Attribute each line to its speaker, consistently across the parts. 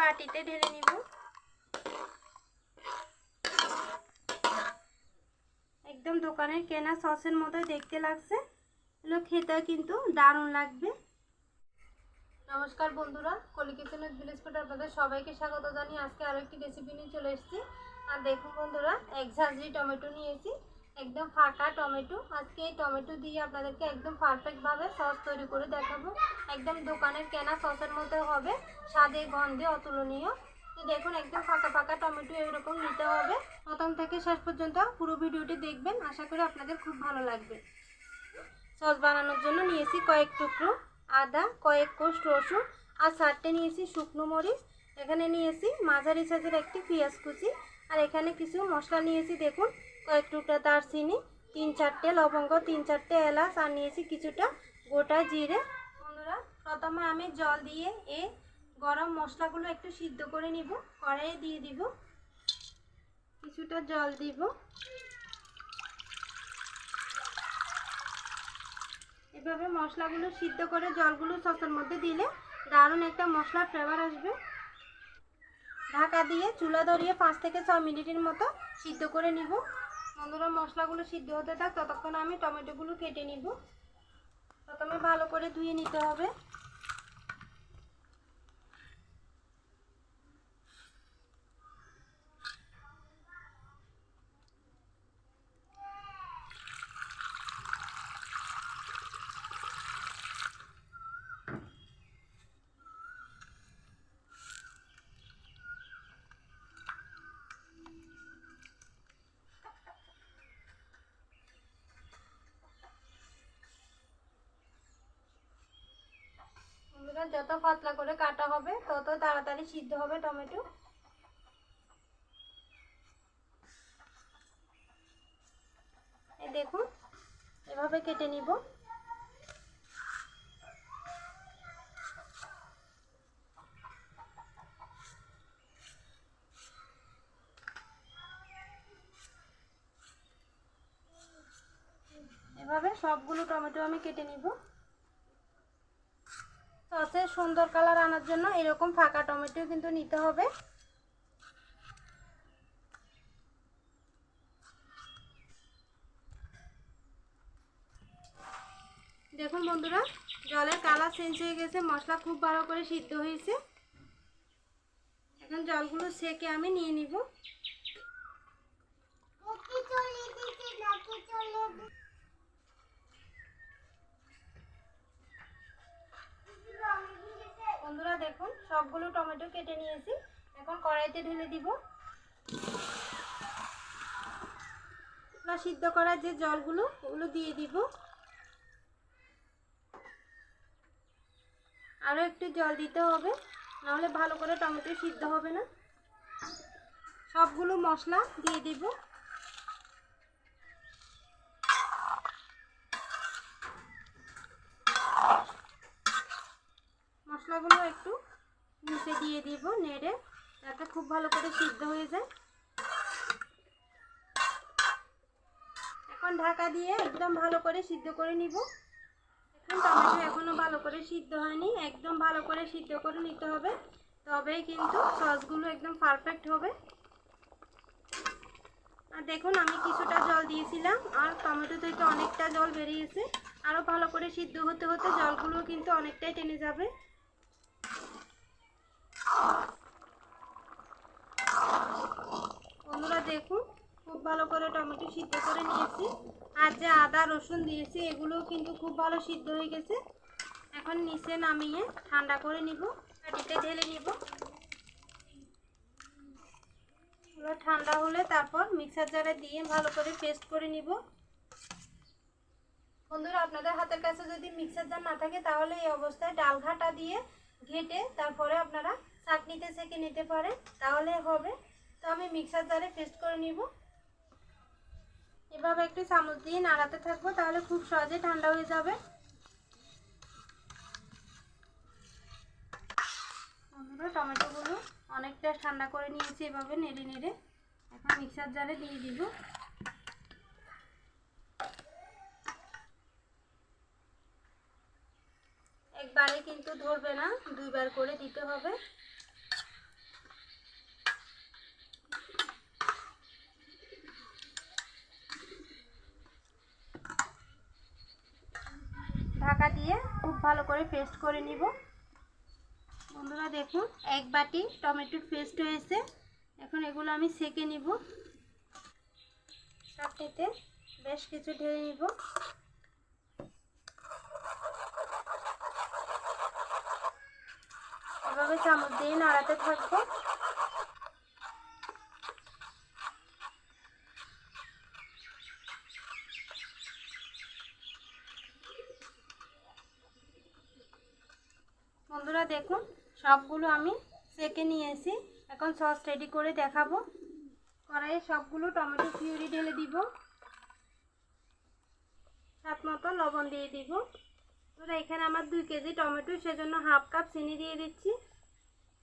Speaker 1: বাটিতে ঢেলে নিব। একদম দোকানের কেনা সসের মতো দেখতে লাগছে। এগুলো খেতে কিন্তু দারুণ লাগবে। নমস্কার বন্ধুরা, কলি কিচেনের ভিলেজ ফুড আপনাদের সবাইকে স্বাগত জানিয়ে আজকে আরও একটি রেসিপি নিয়ে চলে এসেছি। আর দেখুন বন্ধুরা, এক ঝাঁঝরি টমেটো নিয়েছি। একদম ফাঁকা টমেটো। আজকে এই টমেটো দিয়ে আপনাদেরকে একদম পারফেক্টভাবে সস তৈরি করে দেখাবো। একদম দোকানের কেনা সসের মতো হবে। স্বাদে, গন্ধে অতুলনীয়। তো দেখুন, একদম ফাঁকা ফাঁকা টমেটো এরকম নিতে হবে। প্রথম থেকে শেষ পর্যন্ত পুরো ভিডিওটি দেখবেন। আশা করি আপনাদের খুব ভালো লাগবে। সস বানানোর জন্য নিয়েছি কয়েক টুকরো আদা, কয়েক কোষ রসুন আর চারটে নিয়েছি শুকনো মরিচ। এখানে নিয়েছি মাঝারি সাইজের একটি পেঁয়াজ কুচি। আর এখানে কিছু মশলা নিয়েছি, দেখুন, কয়েক টুকরা দারচিনি, তিন চারটে লবঙ্গ, তিন চারটে এলাচ, আর নিয়েছি কিছুটা গোটা জিরে। বন্ধুরা, প্রথমে আমি জল দিয়ে এ গরম মশলাগুলো একটু সিদ্ধ করে নিব, কড়াইয়ে দিয়ে দিব। কিছুটা জল দিব। এভাবে মশলাগুলো সিদ্ধ করে জলগুলো সসের মধ্যে দিলে দারুণ একটা মশলার ফ্লেভার আসবে। ঢাকা দিয়ে চুলা ধরিয়ে পাঁচ থেকে ছ মিনিটের মতো সিদ্ধ করে নিব। বন্ধুরা, মশলাগুলো সিদ্ধ হতে থাক, ততক্ষণ আমি টমেটোগুলো কেটে নিব। প্রথমে ভালো করে ধুয়ে নিতে হবে বন্ধুরা যত পাতলা করে কাটা হবে, তত তাড়াতাড়ি সিদ্ধ হবে টমেটো। দেখুন, এভাবে কেটে নিব। এভাবে সবগুলো টমেটো আমি কেটে নিব। সসের সুন্দর কালার আনার জন্য। এরকম ফাঁকা টমেটো কিন্তু নিতে হবে। দেখুন বন্ধুরা, জলের কালার চেঞ্জ হয়ে গেছে, মশলা খুব ভালো করে সিদ্ধ হয়েছে। এখন জলগুলো সেকে আমি নিয়ে নিব বন্ধুরা দেখুন সবগুলো টমেটো কেটে নিয়েছি। এখন কড়াইতে ঢেলে দিব। বা সিদ্ধ করার যে জলগুলো, ওগুলো দিয়ে দিব। আরও একটু জল দিতে হবে, নাহলে ভালো করে টমেটো সিদ্ধ হবে না। সবগুলো মশলা দিয়ে দিব মশলাগুলো একটু নিচে দিয়ে দিব নেড়ে, যাতে খুব ভালো করে সিদ্ধ হয়ে যায়। এখন ঢাকা দিয়ে একদম ভালো করে সিদ্ধ করে নিব। এখন টমেটো এখনও ভালো করে সিদ্ধ হয়নি, একদম ভালো করে সিদ্ধ করে নিতে হবে। তবেই কিন্তু সসগুলো একদম পারফেক্ট হবে। আর দেখুন, আমি কিছুটা জল দিয়েছিলাম, আর টমেটো থেকে অনেকটা জল বেরিয়েছে। আরও ভালো করে সিদ্ধ হতে হতে জলগুলো কিন্তু অনেকটাই টেনে যাবে বন্ধুরা দেখুন খুব ভালো করে টমেটো সিদ্ধ করে নিয়েছি। আর যে আদা, রসুন দিয়েছি, এগুলোও কিন্তু খুব ভালো সিদ্ধ হয়ে গেছে। এখন নিচে নামিয়ে ঠান্ডা করে নিব কাটিতে ঢেলে নিব। ঠান্ডা হলে তারপর মিক্সার জারে দিয়ে ভালো করে পেস্ট করে নিব। বন্ধুরা, আপনাদের হাতের কাছে যদি মিক্সার জার না থাকে, তাহলে এই অবস্থায় ডাল ঘাটা দিয়ে ঘেটে তারপরে আপনারা চাটনিতে সেঁকে নিতে পারেন। তাহলে হবে। তো আমি মিক্সার জারে পেস্ট করে নিব। এভাবে একটু চামচ দিয়ে নাড়াতে থাকব, তাহলে খুব সহজে ঠান্ডা হয়ে যাবে। বন্ধুরা, টমেটোগুলো অনেকটা ঠান্ডা করে নিয়েছি এভাবে নেড়ে নেড়ে। এখন মিক্সার জারে দিয়ে দিব। একবারে কিন্তু ধরবে না, দুইবার করে দিতে হবে। ভালো করে পেস্ট করে নিব। বন্ধুরা দেখুন, এক বাটি টমেটোর পেস্ট হয়েছে। এখন এগুলো আমি সেকে নিব। চাটনিতে বেশ কিছু ঢেলে নিব। এভাবে চামচ দিয়ে নাড়াতে থাকব। বন্ধুরা দেখুন, সবগুলো আমি সেকে নিয়েছি। এখন সস রেডি করে দেখাবো। কড়াইয়ে সবগুলো টমেটো পিউরি ঢেলে দিব। সাত মতো লবণ দিয়ে দিব। বন্ধুরা, এখানে আমার দুই কেজি টমেটো, সেজন্য হাফ কাপ চিনি দিয়ে দিচ্ছি।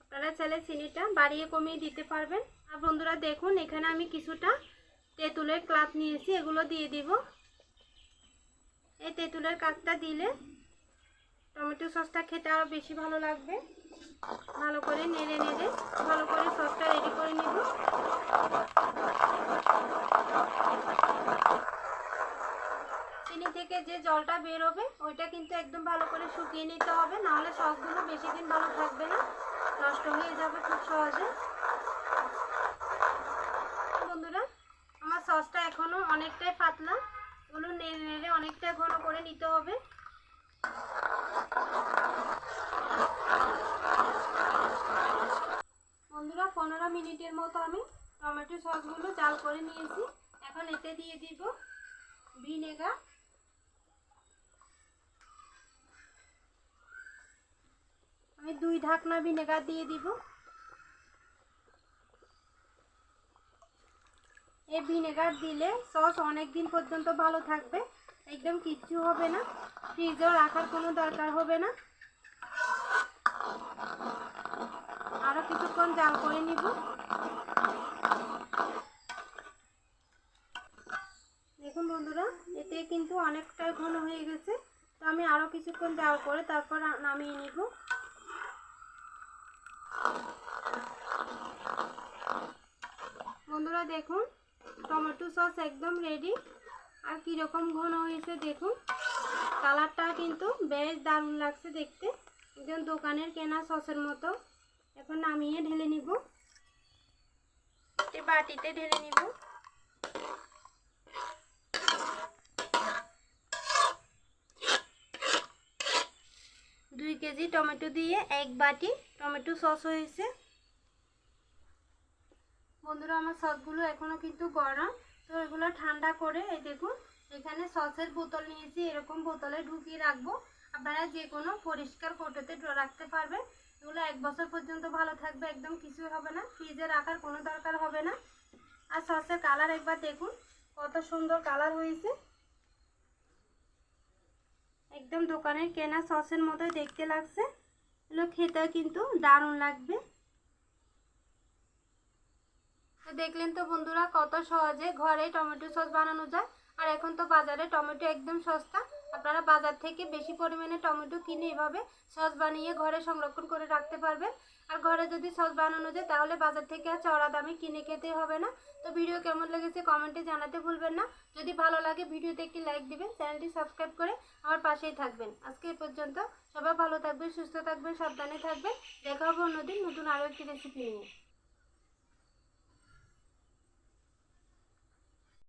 Speaker 1: আপনারা চাইলে চিনিটা বাড়িয়ে কমিয়ে দিতে পারবেন। আর বন্ধুরা, দেখুন, এখানে আমি কিছুটা তেঁতুলের ক্লাত নিয়েছি, এগুলো দিয়ে দিব। এই তেঁতুলের কাঠটা দিলে টমেটো সসটা খেতে আরও বেশি ভালো লাগবে। ভালো করে নেড়ে নেড়ে, ভালো করে সসটা রেডি করে নেব। চিনি থেকে যে জলটা বেরোবে, ওইটা কিন্তু একদম ভালো করে শুকিয়ে নিতে হবে, নাহলে সসগুলো বেশি দিন ভালো থাকবে না, নষ্ট হয়ে যাবে খুব সহজে। বন্ধুরা, আমার সসটা এখনও অনেকটাই পাতলা। ওগুলো নেড়ে নেড়ে অনেকটা ঘন করে নিতে হবে বন্ধুরা পনেরো মিনিটের মতো আমি টমেটো সসগুলো চাল করে নিয়েছি। এখন এতে দিয়ে দিব ভিনেগার। আমি দুই ঢাকনা ভিনেগার দিয়ে দিব। এই ভিনেগার দিলে সস অনেক দিন পর্যন্ত ভালো থাকবে। একদম কিচ্ছু হবে না। ফ্রিজেও রাখার কোনো দরকার হবে না। আরও কিছুক্ষণ জাল করে নিব। দেখুন বন্ধুরা, এতে কিন্তু অনেকটাই ঘন হয়ে গেছে। তো আমি আরও কিছুক্ষণ জাল পরে তারপর নামিয়ে নিব। বন্ধুরা দেখুন, টমেটো সস একদম রেডি আর কীরকম ঘন হয়েছে দেখুন। কালারটা কিন্তু বেশ দারুণ লাগছে দেখতে। একদম দোকানের কেনা সসের মতো। এখন নামিয়ে ঢেলে নিব। বাটিতে ঢেলে নিব। দুই কেজি টমেটো দিয়ে এক বাটি টমেটো সস হয়েছে। বন্ধুরা, আমার সসগুলো এখনও কিন্তু গরম। তো এগুলো ঠান্ডা করে এই দেখুন, এখানে সসের বোতল নিয়েছি। এরকম বোতলে ঢুকিয়ে রাখব। আপনারা যে কোনো পরিষ্কার কোটোতে রাখতে পারবেন। এগুলো এক বছর পর্যন্ত ভালো থাকবে, একদম কিছুই হবে না। ফ্রিজে রাখার কোনো দরকার হবে না। আর সসের কালার একবার দেখুন, কত সুন্দর কালার হয়েছে। একদম দোকানের কেনা সসের মতো দেখতে লাগছে। এগুলো খেতে কিন্তু দারুণ লাগবে। তো দেখলেন তো বন্ধুরা কত সহজে ঘরে টমেটো সস বানানো যায়। আর এখন তো বাজারে টমেটো একদম সস্তা। আপনারা বাজার থেকে বেশি পরিমাণে টমেটো কিনে এভাবে সস বানিয়ে ঘরে সংরক্ষণ করে রাখতে পারবেন। আর ঘরে যদি সস বানানো যায়, তাহলে বাজার থেকে আর চড়া দামে কিনে খেতে হবে না। তো ভিডিও কেমন লেগেছে কমেন্টে জানাতে ভুলবেন না। যদি ভালো লাগে ভিডিওতে একটি লাইক দিবেন, চ্যানেলটি সাবস্ক্রাইব করে আমার পাশেই থাকবেন। আজকে এ পর্যন্ত সবাই ভালো থাকবেন, সুস্থ থাকবেন, সাবধানে থাকবেন। দেখা হবে অন্যদিন নতুন আরও একটি রেসিপি নিয়ে।